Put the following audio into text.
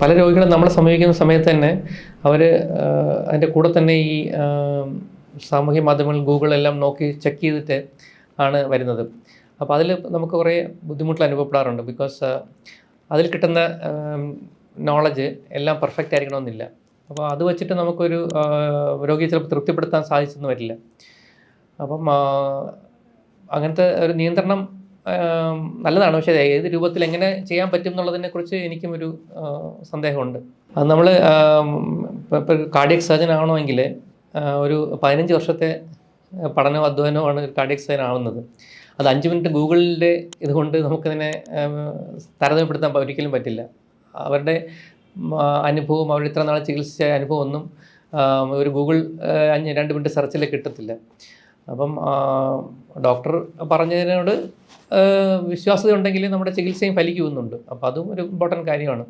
പല രോഗികളും നമ്മളെ സമീപിക്കുന്ന സമയത്ത് തന്നെ അവർ അതിന്റെ കൂടെ തന്നെ ഈ സാമൂഹ്യ മാധ്യമങ്ങൾ ഗൂഗിൾ എല്ലാം നോക്കി ചെക്ക് ചെയ്തിട്ട് ആണ് വരുന്നത്. അപ്പോൾ അതിൽ നമുക്ക് കുറേ ബുദ്ധിമുട്ടുകൾ അനുഭവപ്പെടാറുണ്ട്. ബിക്കോസ് അതിൽ കിട്ടുന്ന നോളജ് എല്ലാം പെർഫെക്റ്റ് ആയിരിക്കണമെന്നില്ല. അപ്പോൾ അത് വെച്ചിട്ട് നമുക്കൊരു രോഗിയെ ചിലപ്പോൾ തൃപ്തിപ്പെടുത്താൻ സാധിച്ചെന്ന് വരില്ല. അപ്പം അങ്ങനത്തെ ഒരു നിയന്ത്രണം നല്ലതാണ്. പക്ഷേ ഏത് രൂപത്തിൽ എങ്ങനെ ചെയ്യാൻ പറ്റും എന്നുള്ളതിനെ കുറിച്ച് എനിക്കും ഒരു സന്ദേഹമുണ്ട്. അത് നമ്മൾ കാർഡിയക് സർജൻ ആവണമെങ്കിൽ ഒരു പതിനഞ്ച് വർഷത്തെ പഠനവും അധ്വാനവുമാണ് ആണ് കാർഡിയക് സർജൻ ആവുന്നത്. അത് അഞ്ച് മിനിറ്റ് ഗൂഗിളിന്റെ ഇതുകൊണ്ട് നമുക്കതിനെ താരതമ്യപ്പെടുത്താൻ ഒരിക്കലും പറ്റില്ല. അവരുടെ അനുഭവം അവർ ഇത്ര നാളെ ചികിത്സിച്ച അനുഭവം ഒന്നും ഒരു ഗൂഗിൾ രണ്ട് മിനിറ്റ് സെർച്ചിൽ കിട്ടത്തില്ല. അപ്പം ഡോക്ടർ പറഞ്ഞതിനോട് വിശ്വാസ്യത ഉണ്ടെങ്കിൽ നമ്മുടെ ചികിത്സയും ഫലിക്കുമെന്നുണ്ട് അപ്പോൾ അതും ഒരു ഇമ്പോർട്ടന്റ് കാര്യമാണ്.